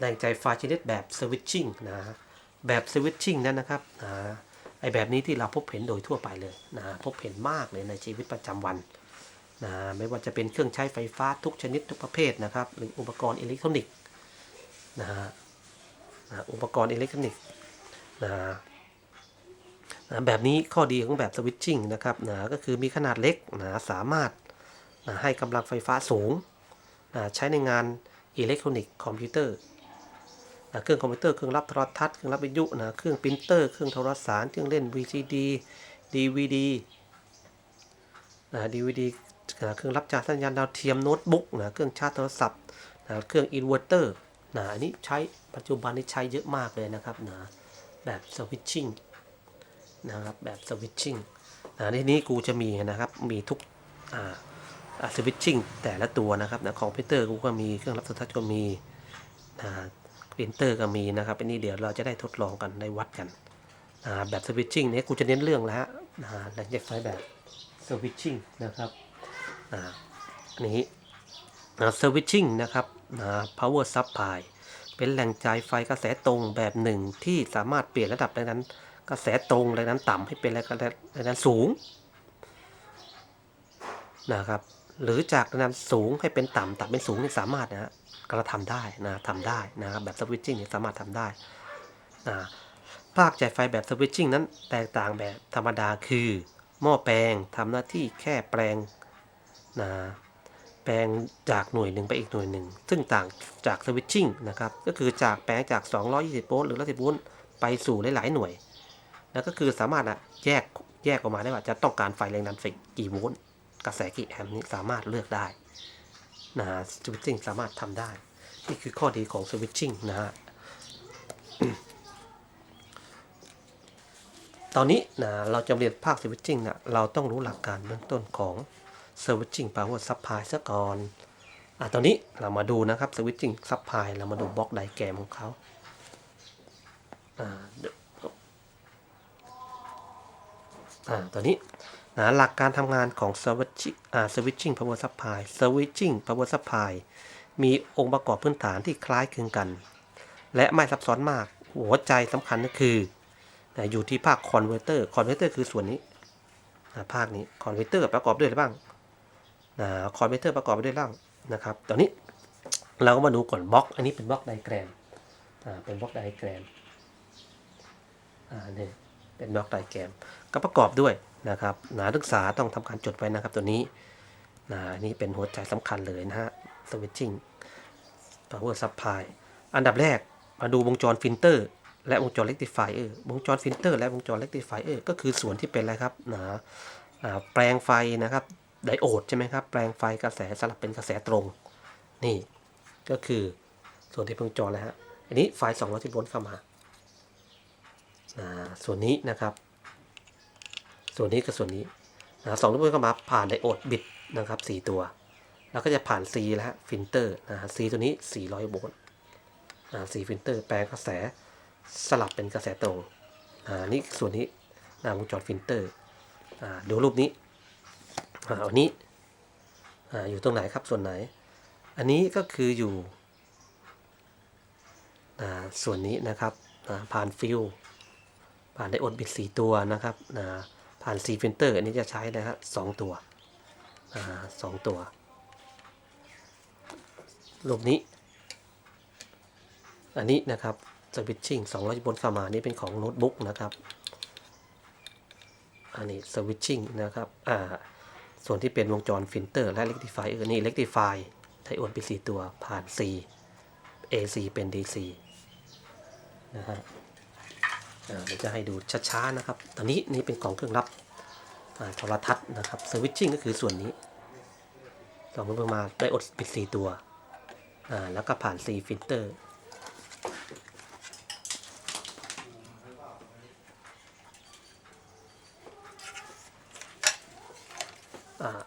แรงใจไฟชนิดแบบสวิตชิ่งนะแบบสวิตชิ่งนั้นนะครับนะไอแบบนี้ที่เราพบเห็นโดยทั่วไปเลยนะพบเห็นมากเลยในชีวิตประจำวันนะไม่ว่าจะเป็นเครื่องใช้ไฟฟ้าทุกชนิดทุกประเภทนะครับ หรืออุปกรณ์อิเล็กทรอนิกส์นะฮะนะอุปกรณ์อิเล็กทรอนิกส์นะนะแบบนี้ข้อดีของแบบสวิตชิ่งนะครับนะก็คือมีขนาดเล็กนะสามารถนะให้กำลังไฟฟ้าสูงนะใช้ในงานอิเล็กทรอนิกส์คอมพิวเตอร์ เครื่องคอมพิวเตอร์เครื่องรับโทรทัศน์เครื่องรับวิทยุนะเครื่องปรินเตอร์เครื่องโทรสารเครื่องเล่น VCD DVD นะ DVD นะเครื่องรับจานสัญญาณดาวเทียมโน้ตบุ๊กนะเครื่องชาร์จโทรศัพท์นะเครื่องอินเวอร์เตอร์นะอันนี้ใช้ปัจจุบันนี้ใช้เยอะมากเลยนะครับนะแบบสวิตชิ่งนะครับแบบสวิตชิ่งนะในนี้กูจะมีนะครับมีทุกอ่าสวิตชิ่งแต่ละตัวนะครับนะคอมพิเตอร์กูก็มีเครื่องรับโทรทัศน์ก็มีนะ ปรินเตอร์ก็มีนะครับอันนี้เดี๋ยวเราจะได้ทดลองกันได้วัดกันแบบสวิตชิ่งเนี่ยกูจะเน้นเรื่องแล้วนะแรงจากไฟแบบสวิตชิ่งนะครับอันนี้สวิตชิ่งนะครับ power supply เป็นแหล่งจ่ายไฟกระแสตรงแบบหนึ่งที่สามารถเปลี่ยนระดับแรงนั้น กระแสตรงแรงนั้นต่ำให้เป็นแรงนั้นสูงนะครับ หรือจากแรงนั้นสูงให้เป็นต่ำต่ำเป็นสูงนี่สามารถนะฮะก็ทำได้นะทำได้นะครับแบบสวิตชิ่งเนี่ยสามารถทำได้นะภาคจ่ายไฟแบบสวิตชิ่งนั้นแตกต่างแบบธรรมดาคือหม้อแปลงทำหน้าที่แค่แปลงนะแปลงจากหน่วยหนึ่งไปอีกหน่วยหนึ่ง ซึ่งต่างจากสวิตชิ่งนะครับ ก็คือจากแปลงจาก 220 โวลต์หรือ110โวลต์ไปสู่หลาย ๆ หน่วย แล้วก็คือสามารถอะแยกแยกออกมาได้ว่าจะต้องการไฟแรงดันไฟกี่โวลต์ กระแสกี่แอมป์นี้สามารถเลือกได้นะฮะสวิตชิ่งสามารถทำได้ นี่คือข้อดีของสวิตชิ่งนะฮะตอนนี้นะเราจะเรียนภาคสวิตชิ่งนะเราต้องรู้หลักการเบื้องต้นของสวิตชิ่ง power supply ซะก่อนอะตอนนี้เรามาดูนะครับสวิตชิ่ง supply เรามาดูบล็อกไดแกรมของเขาอ่าเดี๋ยวอ่าตัวนี้ะหลักการทำงานของ switching อ่า switching power supply switching power supply มีองค์ประกอบพื้นฐานที่คล้ายคลึงกัน และไม่ซับซ้อนมาก หัวใจสำคัญก็คือนะอยู่ที่ภาค converter converter คือส่วนนี้นะภาคนี้ converter ประกอบด้วยอะไรบ้างนะ converter ประกอบไปด้วยบ้างนะครับ ตอนนี้เราก็มาดูก่อนบล็อก อันนี้เป็นบล็อกไดแกรมอ่าเป็นบล็อกไดแกรมอ่าเนี่ยเป็นบล็อกไดแกรมก็ประกอบด้วย นะครับนักศึกษาต้องทำการจดไว้นะครับตัวนี้นะนี่เป็นหัวใจสำคัญเลยนะฮะ switching power supply อันดับแรกมาดูวงจรฟิลเตอร์ และวงจร rectifier วงจรฟิลเตอร์และวงจร rectifier ก็คือส่วนที่เป็นอะไรครับนะอ่าแปลงไฟนะครับไดโอดใช่ไหมครับ แปลงไฟกระแสสลับเป็นกระแสตรง นี่ก็คือส่วนที่วงจรแล้วฮะอันนี้ไฟ210โวลต์เข้ามานะส่วนนี้นะครับ ส่วนนี้กับส่วนนี้นะสองลูกบอลเข้ามาผ่านไดโอดบิตนะครับสี่ตัว แล้วก็จะผ่าน C แล้วฮะฟิลเตอร์นะฮะ C ตัวนี้ 400 โวลต์อ่า C ฟิลเตอร์แปลงกระแสสลับเป็นกระแสตรงอ่านี่ส่วนนี้นะวงจรฟิลเตอร์อ่าดูรูปนี้อ่าอันนี้อ่าอยู่ตรงไหนครับส่วนไหน อันนี้ก็คืออยู่อ่าส่วนนี้นะครับอ่าผ่านฟิลผ่านไดโอดบิต4ตัวนะครับนะ ผ่าน4ฟิลเตอร์อันนี้จะใช้นะฮะสองตัวอ่าสองตัวรูปนี้ อันนี้นะครับสวิตชิ่ง200โวลต์เข้ามานี่เป็นของโน้ตบุ๊กนะครับ อันนี้สวิตชิ่งนะครับ อ่า ส่วนที่เป็นวงจรฟิลเตอร์และเ e กติฟายเออนี่เ e กติฟายไดโอดบิต4ตัวผ่าน C AC เป็น DC นะฮะ เดี๋ยวจะให้ดูช้าๆนะครับ ตอนนี้นี่เป็นกล่องเครื่องรับโทรทัศน์นะครับสวิตชิ่งก็คือส่วนนี้สองมือมาได้อดปิดสี่ตัวแล้วก็ผ่านซีฟิลเตอร์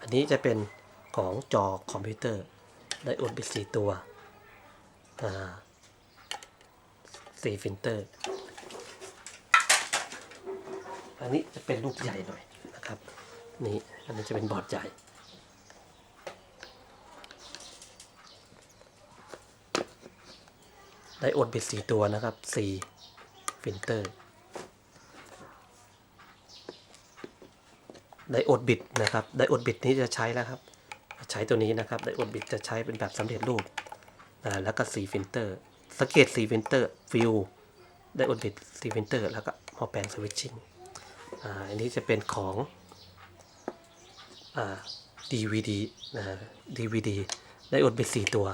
อันนี้จะเป็นของจอคอมพิวเตอร์ได้อดปิดสี่ตัวอ่าซีฟิลเตอร์ อันนี้จะเป็นลูกใหญ่หน่อยนะครับนี่อันนี้จะเป็นบอร์ดใหญ่ไดโอดบิดสี่ตัวนะครับสี่ฟิลเตอร์ไดโอดบิดนะครับไดโอดบิดนี้จะใช้แล้วครับ ใช้ตัวนี้นะครับไดโอดบิดจะใช้เป็นแบบสำเร็จรูปอ่าแล้วก็สีฟิลเตอร์สังเกตสีฟิลเตอร์ฟิลไดโอดบิดสีฟิลเตอร์แล้วก็หม้อแปลงสวิตชิ่ง อ่าอันนี้จะเป็นของอ่า DVD นะฮะ DVD ไดโอดบิดสี่ตัว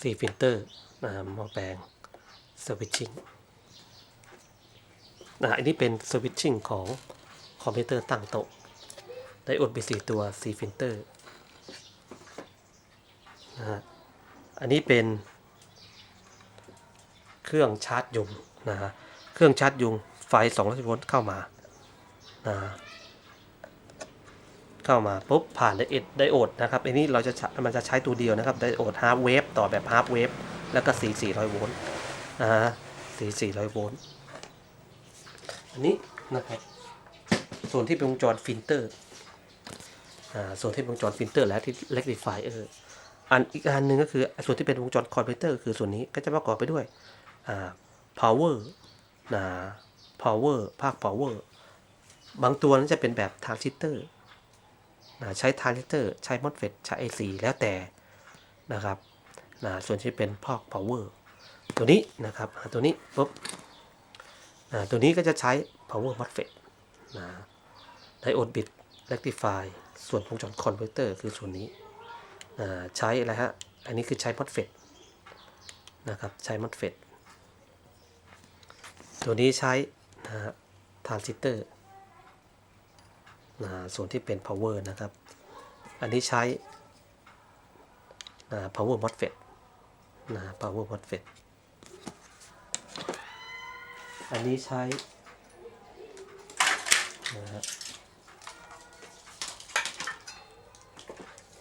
สี่ฟิลเตอร์นะหม้อแปลงสวิตชิ่งนะอันนี้เป็นสวิตชิ่งของคอมพิวเตอร์ตั้งโต๊ะไดโอดไปสี่ตัวสี่ฟิลเตอร์นะฮะอันนี้เป็นเครื่องชาร์จยุงนะฮะเครื่องชาร์จยุง ไฟ200โวลต์เข้ามานะเข้ามาปุ๊บผ่านไดเอดไดโอดนะครับอันนี้เราจะมันจะใช้ตัวเดียวนะครับไดโอดฮาร์ฟเวฟต่อแบบฮาร์ฟเวฟแล้วก็สี400โวลต์นะฮะสี400โวลต์อันนี้นะครับส่วนที่เป็นวงจรฟิลเตอร์อ่าส่วนที่เป็นวงจรฟิลเตอร์และที่เล็กดิฟายเอออันอีกอันหนึ่งก็คือส่วนที่เป็นวงจรคอมพิวเตอร์คือส่วนนี้ก็จะประกอบไปด้วยอ่า power นะ power ภาค power บางตัวนั้นจะเป็นแบบทรานซิสเตอร์นะใช้ทรานซิสเตอร์ ใช้มอสเฟตใช้ IC แล้วแต่นะครับนะส่วนที่เป็นภาค power ตัวนี้นะครับตัวนี้ปุ๊บอ่าตัวนี้ก็จะใช้ power MOSFET นะไดโอดบิด rectify ส่วนวงจรคอนเวอร์เตอร์คือส่วนนี้อ่าใช้อะไรฮะ อันนี้คือใช้ MOSFET นะครับ ใช้ MOSFET ตัวนี้ใช้ นะฮะทรานซิสเตอร์นะส่วนที่เป็น power นะครับ อันนี้ใช้นะ power MOSFET นะ power MOSFET อันนี้ใช้นะฮะ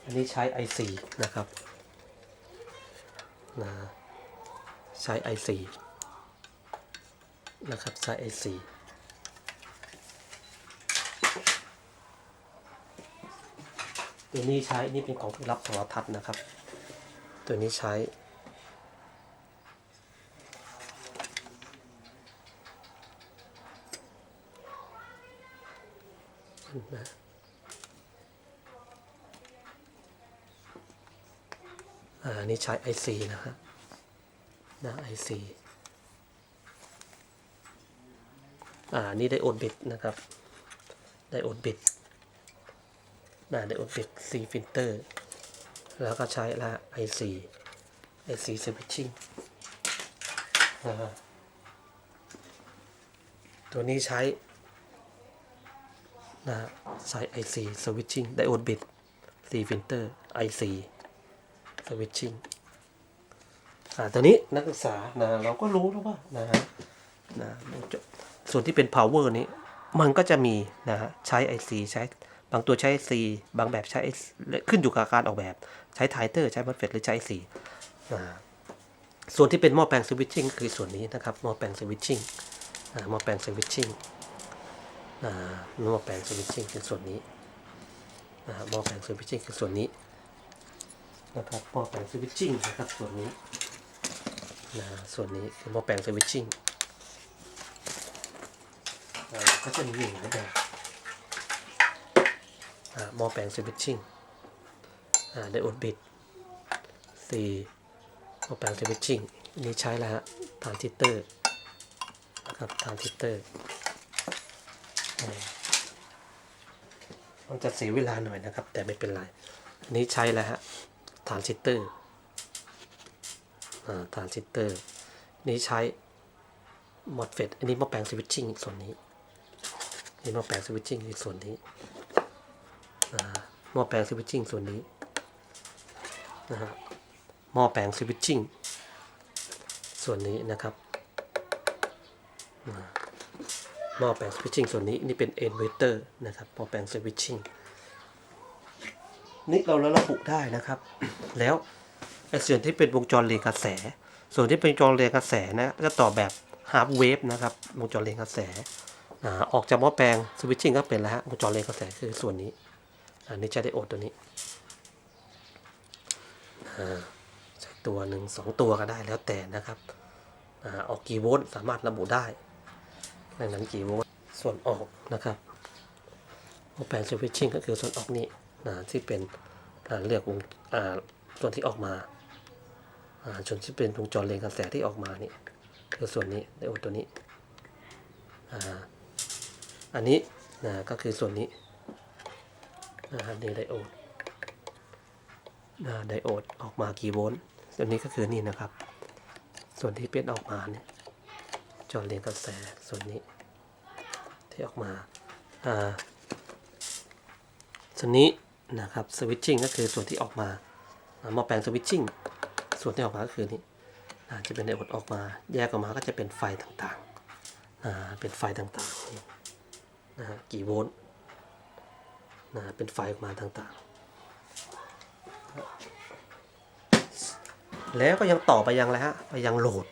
อันนี้ใช้ IC นะครับนะใช้ IC นะครับใช้ IC ตัวนี้ใช้นี่เป็นของรับโทรทัศน์นะครับ ตัวนี้ใช้นะอ่าอันนี้ใช้ IC นะฮะนะ IC อ่านี่ไดโอนบิดนะครับไดโอนบิดนะไดโอนบิด C filter แล้วก็ใช้ละ IC IC switching นะฮะตัวนี้ใช้นะใช้ IC switching ไดโอนบิด C filter IC สวิตชิ่งอ่าตอนนี้นักศึกษานะเราก็รู้แล้วว่านะฮะนะ ส่วนที่เป็น power นี้ มันก็จะมีนะฮะใช้ IC ใช้บางตัวใช้ IC บางแบบใช้ IC ขึ้นอยู่กับการออกแบบใช้ไทเตอร์ใช้มัฟเฟตหรือใช้ IC ส่วนที่เป็นหม้อแปลงสวิตชิ่งคือส่วนนี้นะครับหม้อแปลงสวิตชิ่งหม้อแปลงสวิตชิ่งอ่าหม้อแปลงสวิตชิ่งคือส่วนนี้อ่าหม้อแปลงสวิตชิ่งคือส่วนนี้นะครับหม้อแปลงสวิตชิ่งนะครับส่วนนี้นะส่วนนี้คือหม้อแปลงสวิตชิ่ง ก็จะมีอยู่หลายแบบอ่ามอแปลงสวิตชิ่งอ่าไดโอดบิดสี่มอแปลงสวิตชิ่งนี้ใช้แล้วฮะทานซิเตอร์นะครับทานซิเตอร์อามันจะเสียเวลาหน่อยนะครับ แต่ไม่เป็นไร อันนี้ใช้แล้วฮะฐานซิสเตอร์อ่าฐานซิสเตอร์นี่ใช้มอดเฟตอันนี้มาแปลงสวิตชิ่งส่วนนี้ นี่หมาแปลงสวิตชิ่งในส่วนนี้หม้อแปลงสวิตชิ่งส่วนนี้นะฮะหม้อแปลงสวิตชิ่งส่วนนี้นะครับหม้อแปลงสวิตชิ่งส่วนนี้นี่เป็นเอนเวเตอร์นะครับหม้อแปลงสวิตชิ่งนี่เราระบุได้นะครับ แล้วไอ้ส่วนที่เป็นวงจรเรียงกระแส ส่วนที่เป็นวงจรเรียงกระแสนะก็ต่อแบบฮาร์ w เวฟนะครับวงจรเรียงกระแส อออกจากหม้อแปลงสวิตชิ่งก็เป็นแล้วฮะวงจรเรียงกระแสคือส่วนนี้ อันนี้จะได้อดตัวนี้อ่าตัวหนึ่งสองตัวก็ได้แล้วแต่นะครับออกกี่โวลต์สามารถระบุได้ดังนั้นกี่โวลต์ส่วนออกนะครับหม้อแปลงสวิตชิ่งก็คือส่วนออกนี้นะที่เป็นเรียกวงอ่าส่วนที่ออกมาอ่าส่วนที่เป็นวงจรเรียงกระแสที่ออกมานี่คือส่วนนี้ไดโอดตัวนี้อ่า อันนี้นะก็คือส่วนนี้นะครับนี่ไดโอดอ่าไดโอดออกมากี่โวลต์ส่วนนี้ก็คือนี่นะครับ ส่วนที่เป็นออกมาเนี่ยจอเรียงกระแสส่วนนี้ ที่ออกมาอ่าส่วนนี้นะครับสวิตชิ่งก็คือส่วนที่ออกมาหม้อแปลงสวิตชิ่งส่วนที่ออกมาก็คือนี่จะเป็นไดโอดออกมา แยกออกมาก็จะเป็นไฟต่างๆอ่าเป็นไฟต่างๆ นะฮะกี่โวลต์นะเป็นไฟออกมาต่างๆ แล้วก็ยังต่อไปยังอะไรฮะไปยังโหลด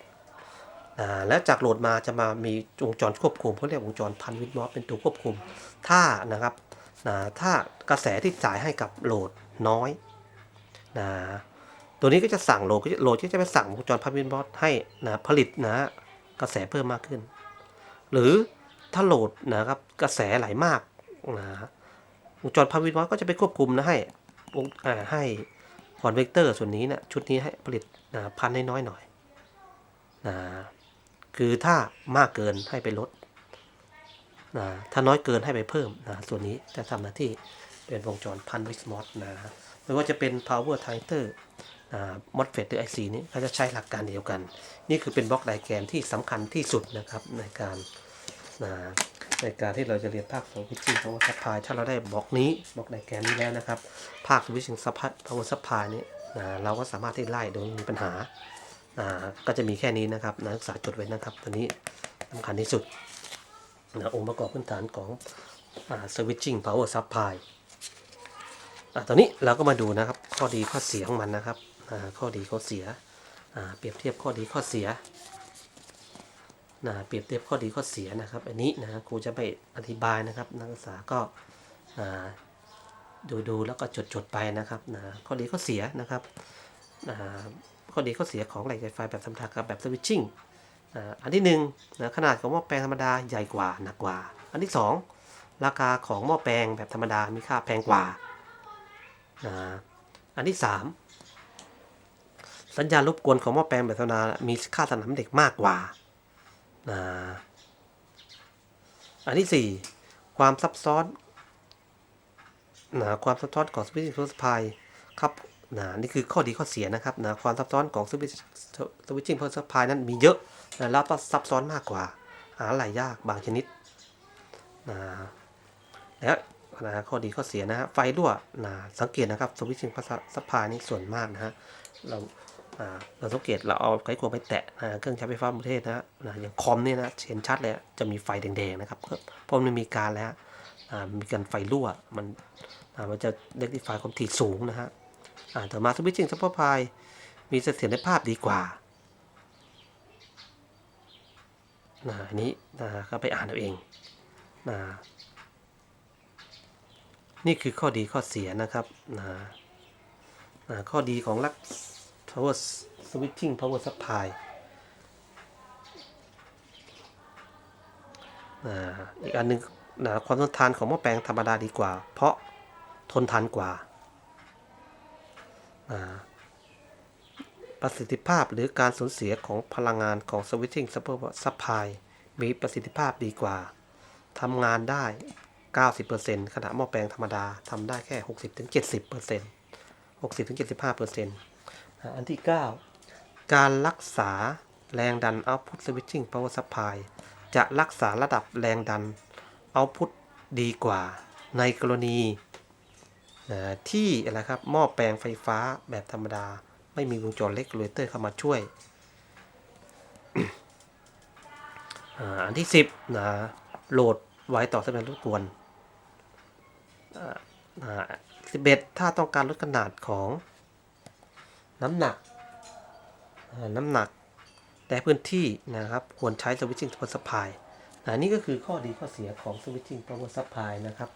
อ่าแล้วจากโหลดมาจะมามีวงจรควบคุมเขาเรียกวงจรพันวิทมอสเป็นตัวควบคุม ถ้านะครับนะถ้ากระแสที่จ่ายให้กับโหลดน้อยนะตัวนี้ก็จะสั่งโหลดก็จะโหลดก็จะไปสั่งวงจรพันวิทมอสให้นะผลิตนะกระแสเพิ่มมากขึ้น หรือ ถ้าโหลดนะครับกระแสไหลมากนะวงจรพันวิทย์มอสก็จะไปควบคุมนะให้วงอ่าให้คอนเวกเตอร์ส่วนนี้เนะชุดนี้ให้ผลิตนะพันให้น้อยหน่อยนะคือถ้ามากเกินให้ไปลดนะถ้าน้อยเกินให้ไปเพิ่มนะส่วนนี้จะทำหน้าที่เป็นวงจรพันวิสมอสนะไม่ว่าจะเป็น power t i t e r นะ MOSFET หรือ IC นี้ก็จะใช้หลักการเดียวกัน นี่คือเป็นบล็อกไดแกรมที่สำคัญที่สุดนะครับในการ นะในการที่เราจะเรียนภาคของวิจิตรของซัพพลายถ้าเราได้บล็อกนี้บล็อกไดแกรมนี้แล้วนะครับ ภาควิชิงซัพพาวเวอร์ซัพพลายนี้นะเราก็สามารถที่ไล่โดยไม่มีปัญหาอ่าก็จะมีแค่นี้นะครับนักศึกษาจดไว้นะครับ ตัวนี้สำคัญที่สุดนะองค์ประกอบพื้นฐานของอ่า switching power supply ตอนนี้เราก็มาดูนะครับข้อดีข้อเสียของมันนะครับข้อดีข้อเสียเปรียบเทียบข้อดีข้อเสีย นะเปรียบเทียบข้อดีข้อเสียนะครับ อันนี้นะครูจะไม่อธิบายนะครับ นักศึกษาก็ดูดูแล้วก็จดจดไปนะครับนะข้อดีข้อเสียนะครับนะข้อดีข้อเสียของเหล็กไฟฟ้าแบบธรรมดากับแบบสวิตชิ่งอ่าอันที่หนึ่งนะขนาดของหม้อแปลงธรรมดาใหญ่กว่าหนักกว่า อันที่สองราคาของหม้อแปลงแบบธรรมดามีค่าแพงกว่านะอันที่สามสัญญาณรบกวนของหม้อแปลงแบบธรรมดามีค่าสนามเด็กมากกว่า นะอันที่สี่ความซับซ้อนนะความซับซ้อนของสวิตชิ่งโพสพายครับนะนี่คือข้อดีข้อเสียนะครับนะความซับซ้อนของสวิตสวิตชิ่งโพสพายนั้นมีเยอะนะแล้วก็ซับซ้อนมากกว่า หาอะไรยากบางชนิดนะแล้วนะข้อดีข้อเสียนะฮะไฟรั่วนะสังเกตนะครับสวิตชิ่งโพสพายนี่ส่วนมากนะฮะเรา เราสังเกตเราเอาไขควงไปแตะนะเครื่องใช้ไฟฟ้าประเทศนะฮะนะอย่างคอมเนี่ยนะเห็นชัดเลยจะมีไฟแดงๆนะครับเพราะมันมีการแล้วมีการไฟรั่วมันมันจะเล็กที่ไฟความถี่สูงนะฮะอ่าแต่มาสวิตชิ่งซัพพลายมีเสถียรภาพดีกว่านะอันนี้นะก็ไปอ่านเอาเองนะนี่คือข้อดีข้อเสียนะครับนะนะข้อดีของลัก power switching power supply อีกอันหนึงนะความทนทานของหม้อแปลงธรรมดาดีกว่า เพราะทนทานกว่า ประสิทธิภาพหรือการสูญเสียของพลังงานของ switching supply มีประสิทธิภาพดีกว่าทำงานได้ 90%ขณะหม้อแปลงธรรมดาทำได้แค่ 60-70% 60-75% อันที่ 9 การรักษาแรงดัน output switching power supply จะรักษาระดับแรงดัน output ดีกว่า ในกรณีที่อะไรครับหม้อแปลงไฟฟ้าแบบธรรมดา ไม่มีวงจรเล็กเลเตอร์เข้ามาช่วย อันที่ 10นะโหลดไว้ต่อสัญญาณรบกวนสิบเอ็ดถ้าต้องการลดขนาดของ น้ำหนักน้ำหนักแต่พื้นที่นะครับควรใช้ switching power supply นะนี่ก็คือข้อดีข้อเสียของ switching power supply นะครับ